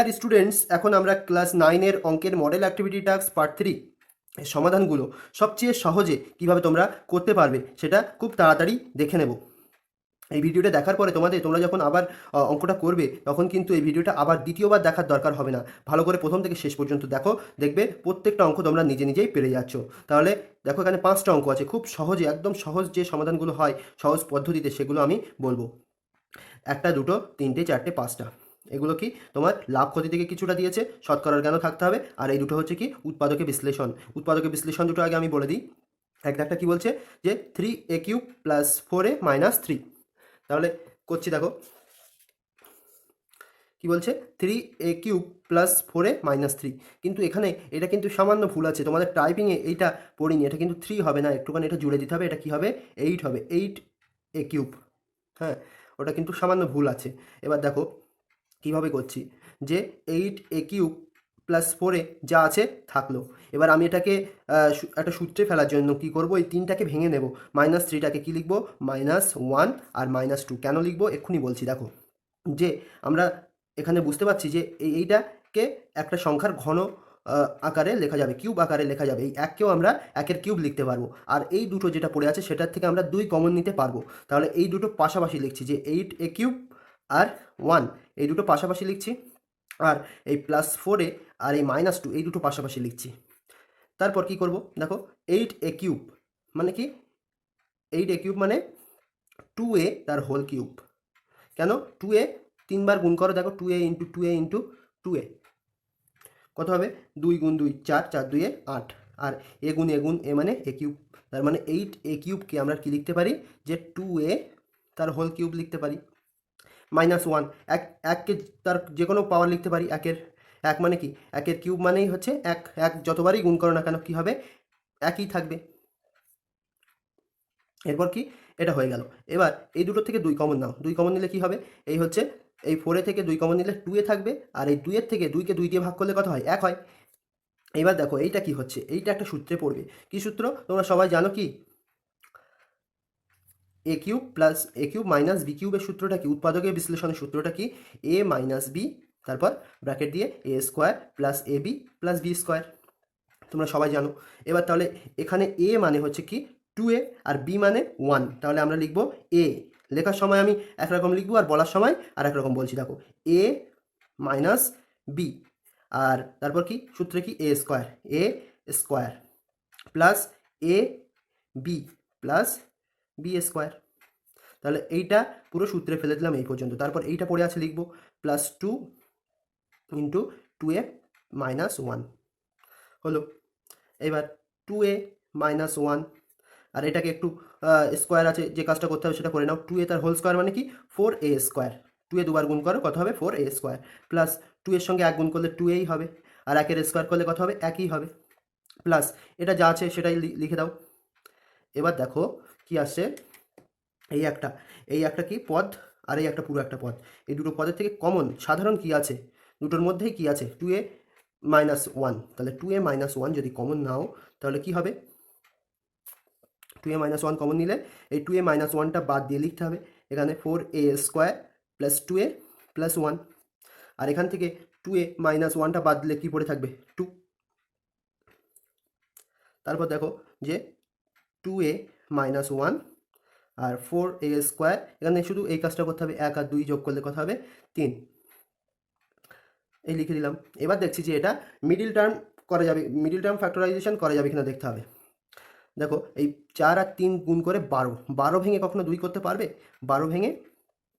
আর students এখন আমরা class নাইনের অঙ্কের model activity task part three সমাধানগুলো সবচেয়ে সহজে কীভাবে তোমরা করতে পারবে সেটা খুব তাড়াতাড়ি দেখে নেব। এই ভিডিওটা দেখার পরে তোমাদের, তোমরা যখন আবার অঙ্কটা করবে, তখন কিন্তু এই ভিডিওটা আবার দ্বিতীয়বার দেখার দরকার হবে না। ভালো করে প্রথম থেকে শেষ পর্যন্ত দেখো, দেখবে প্রত্যেকটা অঙ্ক তোমরা নিজে নিজেই পেরে যাচ্ছ। তাহলে দেখো এখানে পাঁচটা অঙ্ক আছে, খুব সহজে, একদম সহজ যে সমাধানগুলো হয়, সহজ পদ্ধতিতে সেগুলো আমি বলব। একটা, দুটো, তিনটে, চারটে, পাঁচটা। এগুলো কি? তোমার লাভ ক্ষতি থেকে কিছুটা দিয়েছে, শতকরার জ্ঞানও থাকতে হবে? আর এই দুটো হচ্ছে কি? উৎপাদকে বিশ্লেষণ। উৎপাদকে বিশ্লেষণ দুটো আগে আমি বলে দিই। একটা একটা কি বলছে? যে three a cube plus four a minus three তাহলে করছি দেখো। কি বলছে? Three a cube plus four a minus three কিন্তু এখানে এটা কিন্তু সামান্য ভুল আছে। তোমাদের টাইপিংয়ে এইটা পড়িনি। এটা কিন্তু থ্রি হবে না। একটুখানি এটা জুড়ে দিতে হবে। এটা কি হবে? এইট হবে। এইট এ কিউব হ্যাঁ ওটা কিন্তু সামান্য ভুল আছে। এবার দেখো কীভাবে করছি? যে এইট এ কিউব প্লাস ফোরে যা আছে থাকল। এবার আমি এটাকে একটা সূত্রে ফেলার জন্য কি করব? এই তিনটাকে ভেঙে নেব। মাইনাস থ্রিটাকে কী লিখব? মাইনাস ওয়ান আর মাইনাস টু কেন লিখব? এক্ষুনি বলছি, দেখো। যে আমরা এখানে বুঝতে পারছি যে এই এইটাকে একটা সংখ্যার ঘন আকারে লেখা যাবে। কিউব আকারে লেখা যাবে। এই এককেও আমরা একের কিউব লিখতে পারব। আর এই দুটো যেটা পড়ে আছে, সেটার থেকে আমরা দুই কমন নিতে পারব। তাহলে এই দুটো পাশাপাশি লিখছি যে এইট এ কিউব আর ওয়ান এই দুটো পাশাপাশি লিখছি, আর এই প্লাস ফোরে আর এই মাইনাস টু এই দুটো পাশাপাশি লিখছি। তারপর কি করব? দেখো এইট এ কিউব মানে কি? এইট এ কিউব মানে টু এ তার হোল কিউব কেন? টু এ তিনবার গুণ করো, দেখো two a into two a into two a কত হবে? দুই গুণ দুই, চার চার দুই এ আট। আর এ গুণ এ গুণ এ মানে এ কিউব তার মানে এইট এ কিউবকে আমরা কি লিখতে পারি? যে টু এ তার হোল কিউব লিখতে পারি। মাইনাস ওয়ান এক, এককে তার যে কোনো পাওয়ার লিখতে পারি, একের, এক মানে কি? একের কিউব মানেই হচ্ছে এক এক যতবারই গুণ করো না কেন, কী হবে? একই থাকবে। এরপর কি? এটা হয়ে গেল। এবার এই দুটো থেকে দুই কমন নাও। দুই কমন নিলে কি হবে? এই হচ্ছে, এই ফোরে থেকে দুই কমন নিলে টু এ থাকবে, আর এই দুইয়ের থেকে দুইকে দুই দিয়ে ভাগ করলে কত হয়? এক হয়। এবার দেখো, এইটা কি হচ্ছে? এইটা একটা সূত্রে পড়বে। কি সূত্র? তোমরা সবাই জানো কি? A cube plus a cube minus b কিউবের সূত্রটা কি? উৎপাদকের বিশ্লেষণের সূত্রটা কি? এ মাইনাস বি তারপর ব্র্যাকেট দিয়ে a square plus a b plus b square তোমরা সবাই জানো। এবার তাহলে এখানে এ মানে হচ্ছে কি? টু এ আর বি মানে ওয়ান তাহলে আমরা লিখব এ লেখার সময় আমি একরকম লিখব আর বলার সময় আর একরকম বলছি। দেখো এ মাইনাস বি আর তারপর কি? সূত্রে কি? A square a square plus a b plus b square তাহলে এইটা পুরো সূত্রে ফেলে দিলাম এই পর্যন্ত। তারপর এইটা পড়ে আছে লিখব plus two into two a minus one হলো, এবার টু এ মাইনাস ওয়ান আর এটাকে একটু স্কোয়ার আছে, যে কাজটা করতে হবে সেটা করে নাও। টু এ তার হোল স্কোয়ার মানে কি? Four a square two a দুবার গুণ করো, কত হবে? Four a square plus two এর সঙ্গে এক গুণ করলে টু এই হবে। আর একের স্কোয়ার করলে কত হবে? একই হবে। প্লাস এটা যা আছে সেটাই লিখে দাও। এবার দেখো কি আসছে এই একটা এই একটা কি? পদ আর এই একটা পুরো একটা পদ। এই দুটো পদের থেকে কমন সাধারণ কি আছে? দুটোর মধ্যেই কি আছে? টু এ মাইনাস ওয়ান তাহলে টু এ মাইনাস ওয়ান যদি কমন নাও, তাহলে কি হবে? Two a minus one common নিলে এই টু এ মাইনাস ওয়ানটা বাদ দিয়ে লিখতে হবে। এখানে four a square plus two a plus one আর এখান থেকে টু এ মাইনাস ওয়ানটা বাদ দিলে কী পড়ে থাকবে? টু তারপর দেখো যে টু এ মাইনাস ওয়ান আর ফোর এ স্কোয়ার এখানে শুধু এই কাজটা করতে হবে, এক আর দুই যোগ করলে কথা হবে? তিন। এই লিখে দিলাম। এবার দেখছি যে এটা মিডিল টার্ম করা যাবে মিডিল টার্ম ফ্যাক্টরাইজেশন করা যাবে কিনা দেখতে হবে। দেখো, এই চার আর তিন গুণ করে বারো। বারো ভেঙে কখনো দুই করতে পারবে? বারো ভেঙে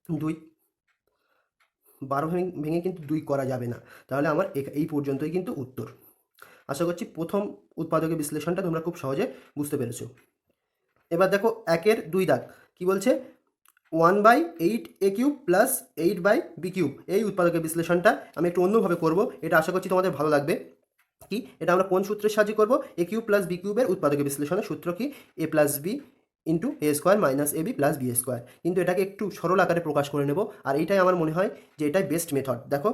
দুই। বারো ভেঙে ভেঙে কিন্তু দুই করা যাবে না। তাহলে আমার এই পর্যন্তই কিন্তু উত্তর। আশা করছি প্রথম উৎপাদকের বিশ্লেষণটা তোমরা খুব সহজে বুঝতে পেরেছ। এবার দেখো একের দুই দাগ। কি বলছে? One by eight a cube plus eight by b cube এই উৎপাদকের বিশ্লেষণটা আমি একটু অন্যভাবে করব। এটা আশা করছি তোমাদের ভালো লাগবে। কি? এটা আমরা কোন সূত্রের সাহায্যে করব? এ কিউব প্লাস বি কিউবের উৎপাদকের বিশ্লেষণের সূত্র কি? A plus b into a square minus a b plus b square কিন্তু এটাকে একটু সরল আকারে প্রকাশ করে নেব। আর এইটাই আমার মনে হয় যে এটাই বেস্ট মেথড দেখো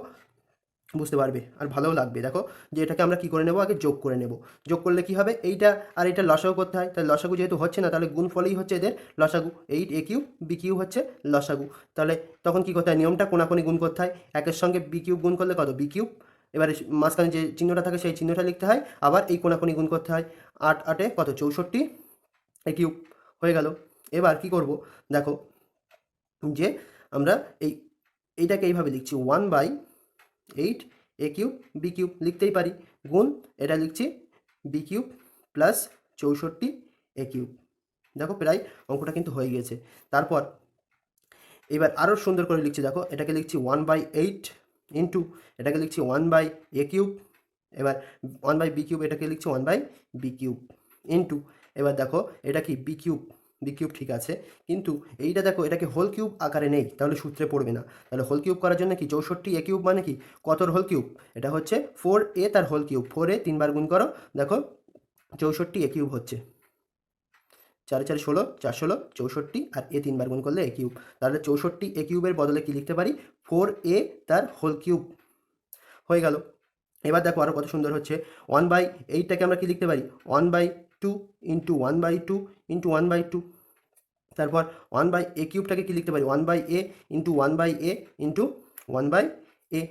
বুঝতে পারবে আর ভালোও লাগবে। দেখো যে এটাকে আমরা কি করে নেব? আগে যোগ করে নেব। যোগ করলে কি হবে? এইটা আর এটা লসাগু করতে হয়। তাহলে লসাগু যেহেতু হচ্ছে না, তাহলে গুণ ফলেই হচ্ছে এদের লসাগু। Eight a cube b cube হচ্ছে লসাগু। তাহলে তখন কি করতে হয়? নিয়মটা কোনাকুনি গুণ করতে হয়। একের সঙ্গে বি কিউব গুণ করলে কত? B cube. এবারে মাঝখানে যে চিহ্নটা থাকে, সেই চিহ্নটা লিখতে হয়। আবার এই কোনাকুনি গুণ করতে হয়। আট আটে কত? চৌষট্টি এ কিউব হয়ে গেল। এবার কি করব? দেখো যে আমরা এই, এইটাকে এইভাবে লিখছি। One by eight, a cube, b cube লিখতেই পারি। গুণ, এটা লিখছি, বি কিউব প্লাস চৌষট্টি, এ কিউব। দেখো প্রায় অঙ্কটা কিন্তু হয়ে গিয়েছে তারপর, এবার আরও সুন্দর করে লিখছি, দেখো, এটাকে লিখছি ওয়ান বাই এইট ইন্টু এটাকে লিখছি ওয়ান বাই এ কিউব, এবার ওয়ান বাই বি কিউব, এটাকে লিখছি one by b cube into এবার দেখো, এটা কি বি কিউব? বি কিউব ঠিক আছে। কিন্তু এইটা দেখো, এটাকে হোল কিউব আকারে নেই, তাহলে সূত্রে পড়বে না। তাহলে হোল কিউব করার জন্য কি, চৌষট্টি এ কিউব মানে কি? কতর হোল কিউব এটা হচ্ছে ফোর এ তার হোল কিউব ফোর এ তিনবার গুণ করো, দেখো, চৌষট্টি এ কিউব হচ্ছে। চার চার ষোলো চার ষোলো, চৌষট্টি, আর এ তিনবার গুণ করলে এ কিউব তাহলে চৌষট্টি এ কিউবের বদলে কি লিখতে পারি? ফোর এ তার হোল কিউব হয়ে গেল। এবার দেখো আরও কত সুন্দর হচ্ছে। ওয়ান বাই এইটটাকে আমরা কি লিখতে পারি? One by two into one by two into one by two তারপর ওয়ান বাই এ কিউবটাকে কি লিখতে পারি one by a into one by a into one by a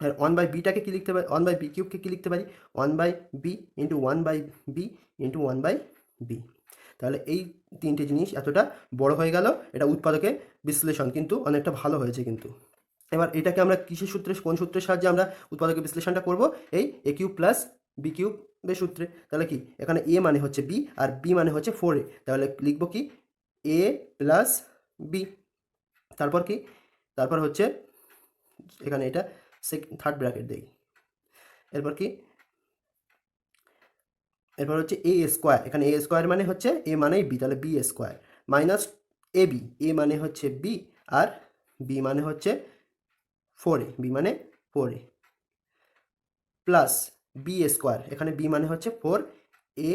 R one by বিটাকে কী লিখতে পারি ওয়ান বাই বি কিউবকে কী লিখতে পারি one by b into one by b into one by b তাহলে এই তিনটে জিনিস এতটা বড় হয়ে গেল এটা উৎপাদকের বিশ্লেষণ কিন্তু অনেকটা ভালো হয়েছে কিন্তু এবার এটাকে আমরা কিসের সূত্রে কোন সূত্রের সাহায্যে আমরা উৎপাদকের বিশ্লেষণটা করব এই এ কিউব প্লাস বি কিউবের সূত্রে। তাহলে কি? এখানে এ মানে হচ্ছে বি আর বি মানে হচ্ছে ফোর এ তাহলে লিখব কি? এ প্লাস বি তারপর কি? তারপর হচ্ছে এখানে এটা থার্ড ব্র্যাকেট দেই। এরপর কি? এরপর হচ্ছে এ স্কোয়ার এখানে এ স্কোয়ার মানে হচ্ছে এ মানেই বি তাহলে b square minus a b a মানে হচ্ছে বি আর বি মানে হচ্ছে ফোর এ বি মানে four a plus b square এখানে বি মানে হচ্ছে ফোর এ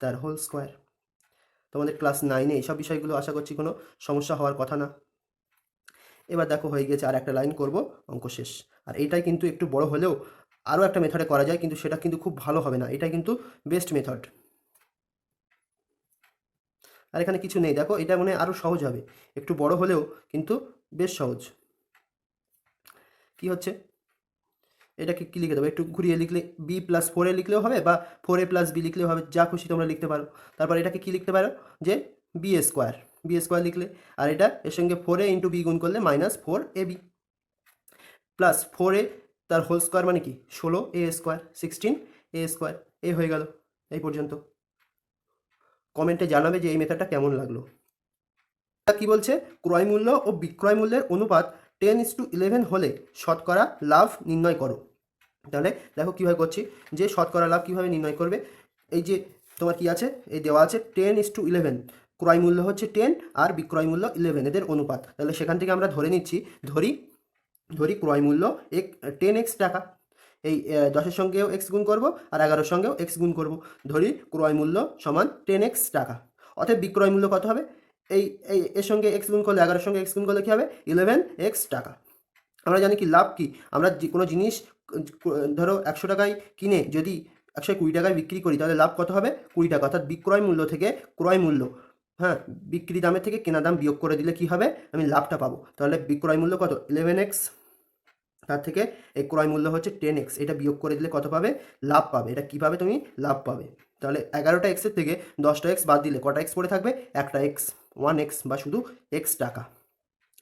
তার হোল স্কোয়ার তোমাদের ক্লাস নাইনে এইসব বিষয়গুলো আশা করছি কোনো সমস্যা হওয়ার কথা না। এবার দেখো হয়ে গেছে আর একটা লাইন করব, অঙ্ক শেষ। আর এটাই কিন্তু একটু বড় হলেও আরও একটা মেথডে করা যায়, কিন্তু সেটা কিন্তু খুব ভালো হবে না। এটা কিন্তু বেস্ট মেথড আর এখানে কিছু নেই। দেখো এটা মনে আরও সহজ হবে। একটু বড় হলেও কিন্তু বেশ সহজ। কি হচ্ছে? এটাকে কী লিখে দেবো? একটু ঘুরিয়ে লিখলে বি প্লাস ফোর লিখলেও হবে বা ফোর এ প্লাস বি লিখলেও হবে, যা খুশি তোমরা লিখতে পারো। তারপর এটাকে কী লিখতে পারো? যে বি স্কোয়ার বি স্কোয়ার লিখলে। আর এটা এর সঙ্গে ফোর ইন্টু বি গুণ করলে minus four a b plus four a তার হোল স্কোয়ার মানে কি? ষোলো a square sixteen a square a হয়ে গেল এই পর্যন্ত। কমেন্টে জানাবে যে এই মেথডটা কেমন লাগল। কি বলছে? ক্রয় মূল্য ও বিক্রয় মূল্যের অনুপাত টেন ইস টু ইলেভেন হলে শতকরা লাভ নির্ণয় করো। তাহলে দেখো কীভাবে করছি, যে শতকরা লাভ কীভাবে নির্ণয় করবে, এই যে তোমার কি আছে, এই দেওয়া আছে টেন ইস টু ইলেভেন, ক্রয় মূল্য হচ্ছে টেন আর বিক্রয় মূল্য ইলেভেন, এদের অনুপাত। তাহলে সেখান থেকে আমরা ধরে নিচ্ছি, ধরি ধরি ক্রয় মূল্য এক, টেন এক্স টাকা, এই দশের সঙ্গেও এক্স গুণ করব আর এগারোর সঙ্গেও এক্স গুণ করব। ধরি ক্রয় মূল্য সমান টেন এক্স টাকা, অতএব বিক্রয় মূল্য কত হবে? এই এই, এর সঙ্গে এক্স গুণ করলে, এগারোর সঙ্গে এক্স গুণ করলে কী হবে? ইলেভেন এক্স টাকা। আমরা জানি কি, লাভ কি? আমরা যে, কোনো জিনিস, ধরো একশো টাকায় কিনে যদি একশো কুড়ি টাকায় বিক্রি করি, তাহলে লাভ কত হবে? কুড়ি টাকা। অর্থাৎ বিক্রয় মূল্য থেকে ক্রয় মূল্য হ্যাঁ? বিক্রি দামের থেকে কেনা দাম বিয়োগ করে দিলে কি হবে? আমি লাভটা পাবো। তাহলে বিক্রয় মূল্য কত? ইলেভেন এক্স তার থেকে এই ক্রয় মূল্য হচ্ছে টেন এক্স এটা বিয়োগ করে দিলে কত পাবে? লাভ পাবে। এটা কীভাবে তুমি? লাভ পাবে। তাহলে এগারোটা এক্সের থেকে দশটা এক্স বাদ দিলে কটা এক্স পড়ে থাকবে? একটা এক্স ওয়ান এক্স বা শুধু এক্স টাকা।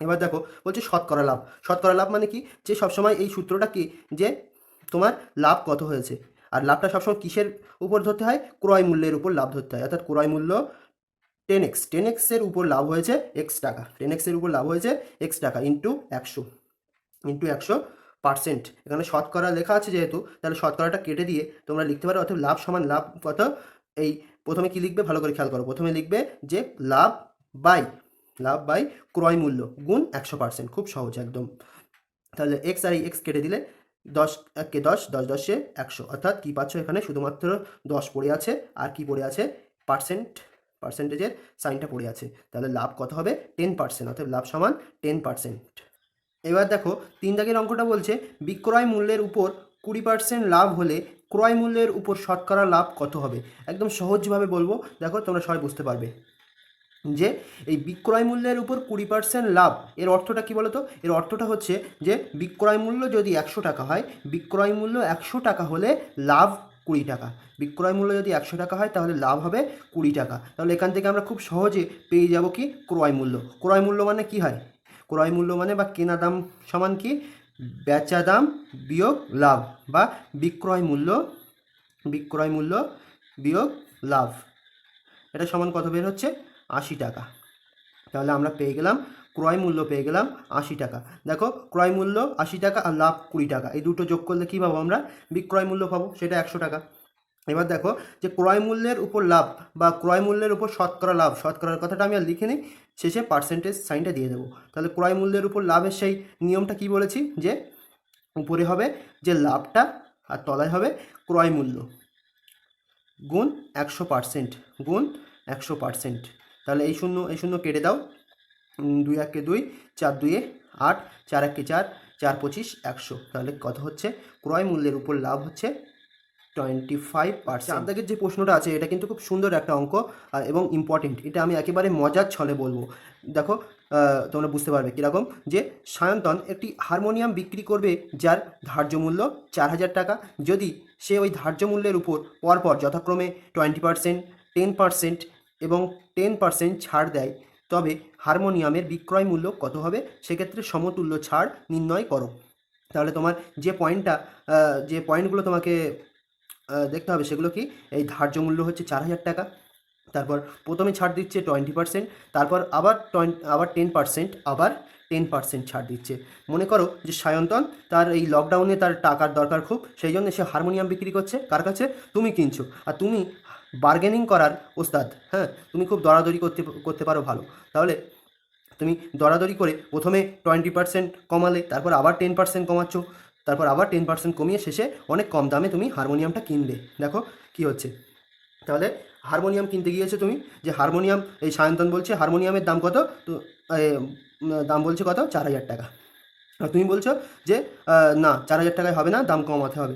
এবার দেখো, বলছে শতকরা লাভ। শতকরা লাভ মানে কি? যে সবসময় এই সূত্রটা কি? যে তোমার লাভ কত হয়েছে? আর লাভটা সবসময় কিসের উপর ধরতে হয়? ক্রয় মূল্যের উপর লাভ ধরতে হয়। অর্থাৎ ক্রয় মূল্য টেন এক্স টেন এক্সের উপর লাভ হয়েছে এক্স টাকা। টেন এক্সের উপর লাভ হয়েছে এক্স টাকা ইন্টু একশো। ইন্টু একশো পার্সেন্ট। এখানে শতকরা লেখা আছে যেহেতু, তাহলে শতকরাটা কেটে দিয়ে তোমরা লিখতে পারো অর্থাৎ লাভ সমান লাভ কত? এই প্রথমে কি লিখবে? ভালো করে খেয়াল করো। প্রথমে লিখবে যে লাভ বাই লাভ বাই ক্রয় মূল্য গুণ একশো পার্সেন্ট। খুব সহজ একদম। তাহলে এক্স আর এই এক্স কেটে দিলে দশ এককে দশ দশ দশে একশো। অর্থাৎ কী পাচ্ছ এখানে? শুধুমাত্র দশ পড়ে আছে। আর কি পড়ে আছে? পার্সেন্ট, পার্সেন্টেজের সাইনটা পড়ে আছে। তাহলে লাভ কত হবে? Ten percent. অর্থাৎ লাভ সমান টেন পার্সেন্ট। এবার দেখো, তিন দাগের অঙ্কটা বলছে, বিক্রয় মূল্যের উপর কুড়ি পার্সেন্ট লাভ হলে ক্রয় মূল্যের উপর শতকরা লাভ কত হবে? একদম সহজভাবে বলব, দেখো তোমরা সবাই বুঝতে পারবে। যে এই বিক্রয় মূল্যের উপর কুড়ি পার্সেন্ট লাভ, এর অর্থটা কি বলতো? এর অর্থটা হচ্ছে যে বিক্রয় মূল্য যদি একশো টাকা হয়, বিক্রয় মূল্য একশো টাকা হলে লাভ কুড়ি টাকা। বিক্রয় মূল্য যদি একশো টাকা হয়, তাহলে লাভ হবে কুড়ি টাকা। তাহলে এখান থেকে আমরা খুব সহজে পেয়ে যাব কি? ক্রয় মূল্য। ক্রয় মূল্য মানে কী হয়? ক্রয় মূল্য মানে বা কেনা দাম সমান কি? বেচা দাম বিয়োগ লাভ বা বিক্রয় মূল্য বিক্রয় মূল্য বিয়োগ লাভ। এটা সমান কত বের হচ্ছে? আশি টাকা। তাহলে আমরা পেয়ে গেলাম, ক্রয় মূল্য পেয়ে গেলাম আশি টাকা। দেখো, ক্রয় মূল্য আশি টাকা আর লাভ কুড়ি টাকা। এই দুটো যোগ করলে কী পাবো আমরা? বিক্রয় মূল্য পাবো, সেটা একশো টাকা। এবার দেখো যে ক্রয় মূল্যের উপর লাভ বা ক্রয় মূল্যের উপর শতকরা লাভ, শতকরার কথাটা আমি আর লিখে নিই শেষে পার্সেন্টেজ সাইনটা দিয়ে দেবো। তাহলে ক্রয় মূল্যের উপর লাভের সেই নিয়মটা কি বলেছি? যে উপরে হবে, যে লাভটা আর তলায় হবে ক্রয় মূল্য গুণ একশো পার্সেন্ট গুণ একশো পার্সেন্ট তাহলে এই শূন্য এই শূন্য কেটে দাও। দুই একে দুই, চার দুইয়ে আট, চার একে চার চার পঁচিশ, একশো। তাহলে কত হচ্ছে? ক্রয় মূল্যের উপর লাভ হচ্ছে টোয়েন্টি ফাইভ পার্সেন্ট আপনাদের যে প্রশ্নটা আছে, এটা কিন্তু খুব সুন্দর একটা অঙ্ক এবং ইম্পর্টেন্ট এটা আমি একেবারে মজার ছলে বলব। দেখো তোমরা বুঝতে পারবে কীরকম যে সায়ন্তন একটি হারমোনিয়াম বিক্রি করবে যার ধার্য মূল্য চার হাজার টাকা। যদি সে ওই ধার্য মূল্যের উপর পরপর যথাক্রমে টোয়েন্টি পার্সেন্ট টেন পার্সেন্ট এবং টেন পার্সেন্ট ছাড় দেয়, তবে হারমোনিয়ামের বিক্রয় মূল্য কত হবে? সেক্ষেত্রে সমতুল্য ছাড় নির্ণয় করো। তাহলে তোমার যে পয়েন্টটা যে পয়েন্টগুলো তোমাকে দেখতে হবে সেগুলো কি? এই ধার্য মূল্য হচ্ছে চার হাজার টাকা। তারপর প্রথমে ছাড় দিচ্ছে টোয়েন্টি পার্সেন্ট, তারপর আবার টোয়েন্টি আবার টেন পার্সেন্ট, আবার টেন পার্সেন্ট ছাড় দিচ্ছে। মনে করো যে সায়ন্তন তার এই লকডাউনে তার টাকার দরকার খুব, সেই জন্য সে হারমোনিয়াম বিক্রি করছে। কার কাছে? তুমি কিনছো। আর তুমি বার্গেনিং করার ওস্তাদ হ্যাঁ? তুমি খুব দরাদরি করতে করতে পারো ভালো। তাহলে তুমি দরাদরি করে প্রথমে টোয়েন্টি পার্সেন্ট কমালে, তারপর আবার টেন পার্সেন্ট কমাচ্ছ। তারপর আবার টেন পার্সেন্ট কমিয়ে শেষে অনেক কম দামে তুমি হারমোনিয়ামটা কিনলে। দেখো কি হচ্ছে। তাহলে হারমোনিয়াম কিনতে গিয়েছো তুমি? যে হারমোনিয়াম, এই সায়ন্তন বলছে হারমোনিয়ামের দাম কত? তো দাম বলছে কত? চার হাজার টাকা। আর তুমি বলছো যে না, চার হাজার টাকায় হবে না, দাম কমাতে হবে।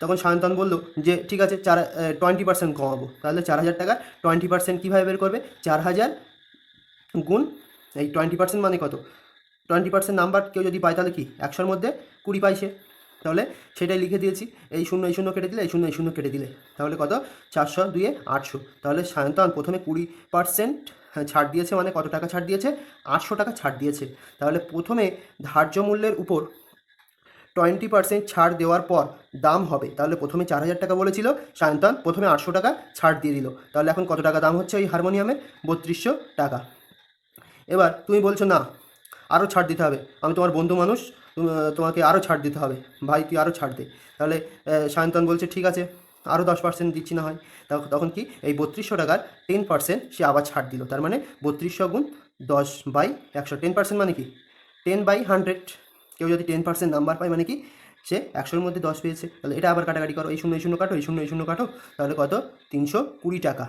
তখন সায়ন্তন বলল যে, ঠিক আছে, চার টোয়েন্টি পার্সেন্ট কমাবো। তাহলে চার হাজার টাকা টোয়েন্টি পার্সেন্ট কীভাবে বের করবে? চার হাজার গুণ, এই টোয়েন্টি পার্সেন্ট মানে কত? টোয়েন্টি পার্সেন্ট নাম্বার কেউ যদি পায় তাহলে কি? একশোর মধ্যে কুড়ি পাইছে তাহলে সেটাই লিখে দিয়েছি। এই শূন্য এই শূন্য কেটে দিলে, এই শূন্য এই শূন্য কেটে দিলে। তাহলে কত? চারশো দুয়ে আটশো। তাহলে সায়ন্তন প্রথমে কুড়ি পার্সেন্ট ছাড় দিয়েছে মানে কত টাকা ছাড় দিয়েছে? আটশো টাকা ছাড় দিয়েছে। তাহলে প্রথমে ধার্য মূল্যের উপর টোয়েন্টি পার্সেন্ট ছাড় দেওয়ার পর দাম হবে। তাহলে প্রথমে চার হাজার টাকা বলেছিল সায়ন্তন, প্রথমে আটশো টাকা ছাড় দিয়ে দিল। তাহলে এখন কত টাকা দাম হচ্ছে ওই হারমোনিয়ামের? বত্রিশশো টাকা। এবার তুমি বলছো, না আরও ছাড় দিতে হবে। আমি তোমার বন্ধু মানুষ তোমাকে আরও ছাড় দিতে হবে। ভাই, তুই আরও ছাড় দে। তাহলে সায়ন্তন বলছে, ঠিক আছে আরও দশ পার্সেন্ট দিচ্ছি না হয়। তখ- তখন কি এই বত্রিশশো টাকার টেন পার্সেন্ট সে আবার ছাড় দিল। তার মানে বত্রিশশো গুণ দশ বাই একশো। টেন পার্সেন্ট মানে কি? টেন বাই হান্ড্রেড কেউ যদি টেন পার্সেন্ট নাম্বার পায় মানে কি? সে একশোর মধ্যে দশ পেয়েছে। তাহলে এটা আবার কাটাকাটি করো। এই শূন্য এই শূন্য কাটো, এই শূন্য এই শূন্য কাটো। তাহলে কত? তিনশো কুড়ি টাকা।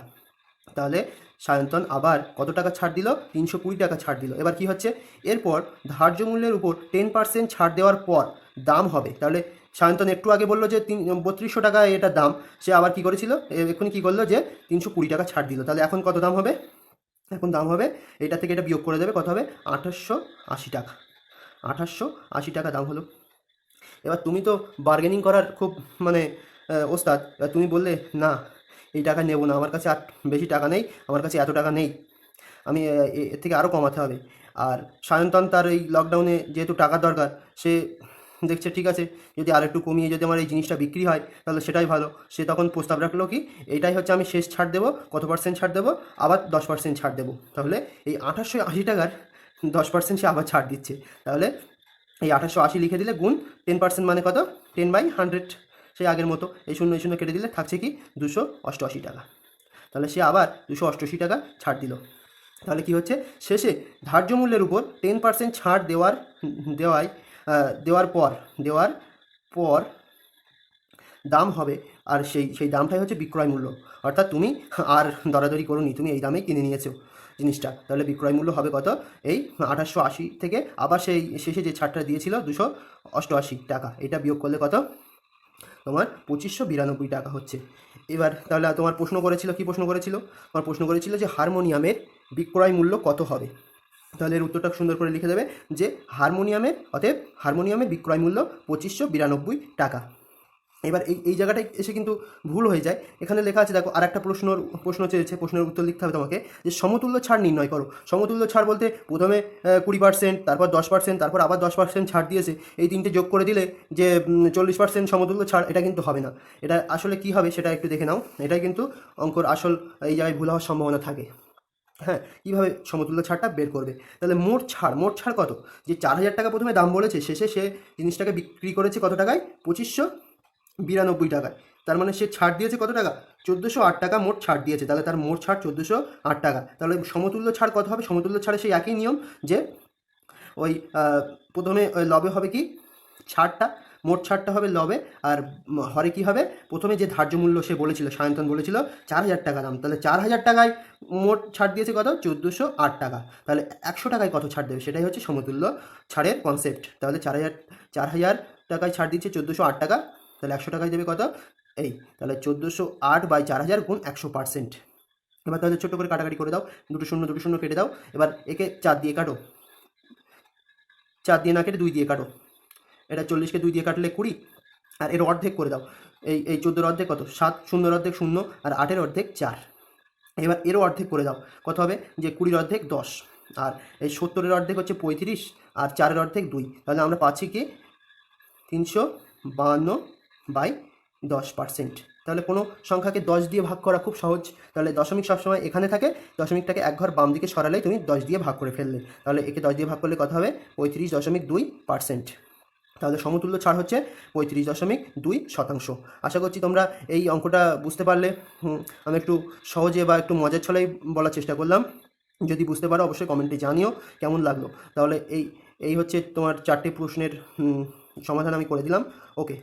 তাহলে সায়ন্তন আবার কত টাকা ছাড় দিল? তিনশো কুড়ি টাকা ছাড় দিল। এবার কি হচ্ছে? এরপর ধার্য মূল্যের উপর টেন পার্সেন্ট ছাড় দেওয়ার পর দাম হবে। তাহলে সায়ন্তন একটু আগে বলল যে তিন, বত্রিশশো টাকা এটা দাম। সে আবার কি করেছিল? এ- এক্ষুনি কী করল যে তিনশো কুড়ি টাকা ছাড় দিল। তাহলে এখন কত দাম হবে? এখন দাম হবে, এটা থেকে এটা বিয়োগ করে দেবে, কত হবে? আঠাশশো আশি টাকা। আঠাশশো আশি টাকা দাম হলো। এবার তুমি তো বার্গেনিং করার খুব মানে ওস্তাদ তুমি বললে, না এই টাকা নেব না, আমার কাছে আর বেশি টাকা নেই, আমার কাছে এত টাকা নেই। আমি এর থেকে আরও কমাতে হবে। আর সায়ন্তন তার এই লকডাউনে যেহেতু টাকা দরকার, সে দেখছে ঠিক আছে, যদি আর একটু কমিয়ে যদি আমার এই জিনিসটা বিক্রি হয়, তাহলে সেটাই ভালো। সে তখন প্রস্তাব রাখল কি, এটাই হচ্ছে আমি শেষ ছাড় দেবো, কত পার্সেন্ট ছাড় দেবো, আবার দশ পার্সেন্ট ছাড় দেবো। তাহলে এই আঠাশশো আশি টাকার দশ পার্সেন্ট সে আবার ছাড় দিচ্ছে। তাহলে এই আঠাশশো আশি লিখে দিলে গুণ টেন পার্সেন্ট মানে কত? টেন বাই হান্ড্রেড সেই আগের মতো। এই শূন্য এই শূন্য কেটে দিলে থাকছে কি দুশো অষ্টআশি টাকা। তাহলে সে আবার দুশো অষ্টআশি টাকা ছাড় দিল। তাহলে কি হচ্ছে? শেষে ধার্য মূল্যের উপর টেন পার্সেন্ট ছাড় দেওয়ার, দেওয়ায় দেওয়ার পর দেওয়ার পর দাম হবে। আর সেই সেই দামটাই হচ্ছে বিক্রয় মূল্য। অর্থাৎ তুমি আর দরাদরি করোনি তুমি এই দামেই কিনে নিয়েছো জিনিসটা। তাহলে বিক্রয় মূল্য হবে কত? এই আঠাশশো আশি থেকে আবার সেই শেষে যে ছাড়টা দিয়েছিল দুশো অষ্টআশি টাকা, এটা বিয়োগ করলে কত? তোমার পঁচিশশো বিরানব্বই টাকা হচ্ছে। এবার তাহলে তোমার প্রশ্ন করেছিল, কি প্রশ্ন করেছিল? তোমার প্রশ্ন করেছিল যে হারমোনিয়ামের বিক্রয় মূল্য কত হবে? তাহলে এর উত্তরটা সুন্দর করে লিখে দেবে যে হারমোনিয়ামের, অতএব হারমোনিয়ামের বিক্রয় মূল্য পঁচিশশো বিরানব্বই টাকা। এবার এই এই জায়গাটায় এসে কিন্তু ভুল হয়ে যায়। এখানে লেখা আছে, দেখো আর একটা প্রশ্নর, প্রশ্ন চেয়েছে, প্রশ্নের উত্তর লিখতে হবে তোমাকে, যে সমতুল্য ছাড় নির্ণয় করো। সমতুল্য ছাড় বলতে প্রথমে কুড়ি পার্সেন্ট তারপর দশ পার্সেন্ট তারপর আবার দশ পার্সেন্ট ছাড় দিয়েছে। এই তিনটে যোগ করে দিলে যে চল্লিশ পার্সেন্ট সমতুল্য ছাড়, এটা কিন্তু হবে না। এটা আসলে কি হবে সেটা একটু দেখে নাও। এটাই কিন্তু অঙ্কর আসল, এই জায়গায় ভুল হওয়ার সম্ভাবনা থাকে। হ্যাঁ কীভাবে সমতুল্য ছাড়টা বের করবে? তাহলে মোট ছাড় মোট ছাড় কত? যে চার হাজার টাকা প্রথমে দাম বলেছে, শেষে সে জিনিসটাকে বিক্রি করেছে কত টাকায়? পঁচিশশো। বিরানব্বই টাকায়। তার মানে সে ছাড় দিয়েছে কত টাকা? চোদ্দোশো আট টাকা মোট ছাড় দিয়েছে। তাহলে তার মোট ছাড় চোদ্দোশো আট টাকা। তাহলে সমতুল্য ছাড় কত হবে? সমতুল্য ছাড়ে সেই একই নিয়ম যে ওই প্রথমে ওই লবে হবে কি? ছাড়টা। মোট ছাড়টা হবে লবে। আর হরে কি হবে? প্রথমে যে ধার্য মূল্য সে বলেছিল, সায়ন্তন বলেছিল, চার হাজার টাকা দাম। তাহলে চার হাজার টাকায় মোট ছাড় দিয়েছে কত? চোদ্দোশো আট টাকা। তাহলে একশো টাকায় কত ছাড় দেবে? সেটাই হচ্ছে সমতুল্য ছাড়ের কনসেপ্ট তাহলে চার হাজার চার হাজার টাকায় ছাড় দিচ্ছে চোদ্দোশো আট টাকা। তাহলে একশো টাকায় দেবে কত? এই, তাহলে চোদ্দোশো আট বাই চার হাজার গুণ একশো পার্সেন্ট। এবার তাহলে ছোটো করে কাটাকাটি করে দাও। দুটো শূন্য দুটো শূন্য কেটে দাও। এবার একে চার দিয়ে কাটো। চার দিয়ে না কেটে দুই দিয়ে কাটো। এটা চল্লিশকে দুই দিয়ে কাটলে কুড়ি। আর এর অর্ধেক করে দাও। এই এই চোদ্দোর অর্ধেক কত? সাত, শূন্যর অর্ধেক শূন্য আর আটের অর্ধেক চার। এবার এরও অর্ধেক করে দাও। কত হবে? যে কুড়ির অর্ধেক দশ। আর এই সত্তরের অর্ধেক হচ্ছে পঁয়ত্রিশ আর চারের অর্ধেক দুই। তাহলে আমরা পাচ্ছি কি? তিনশো বাহান্ন বাই দশ পার্সেন্ট তাহলে কোনো সংখ্যাকে দশ দিয়ে ভাগ করা খুব সহজ। তাহলে দশমিক সবসময় এখানে থাকে, দশমিকটাকে এক ঘর বাম দিকে সরালেই তুমি দশ দিয়ে ভাগ করে ফেললে। তাহলে একে দশ দিয়ে ভাগ করলে কথা হবে? পঁয়ত্রিশ দশমিক দুই পার্সেন্ট তাহলে সমতুল্য ছাড় হচ্ছে পঁয়ত্রিশ দশমিক দুই শতাংশ। আশা করছি তোমরা এই অঙ্কটা বুঝতে পারলে। আমি একটু সহজে বা একটু মজার ছলেই বলার চেষ্টা করলাম। যদি বুঝতে পারো, অবশ্যই কমেন্টে জানিও কেমন লাগল। তাহলে এই এই হচ্ছে তোমার চারটে প্রশ্নের সমাধান আমি করে দিলাম। ওকে।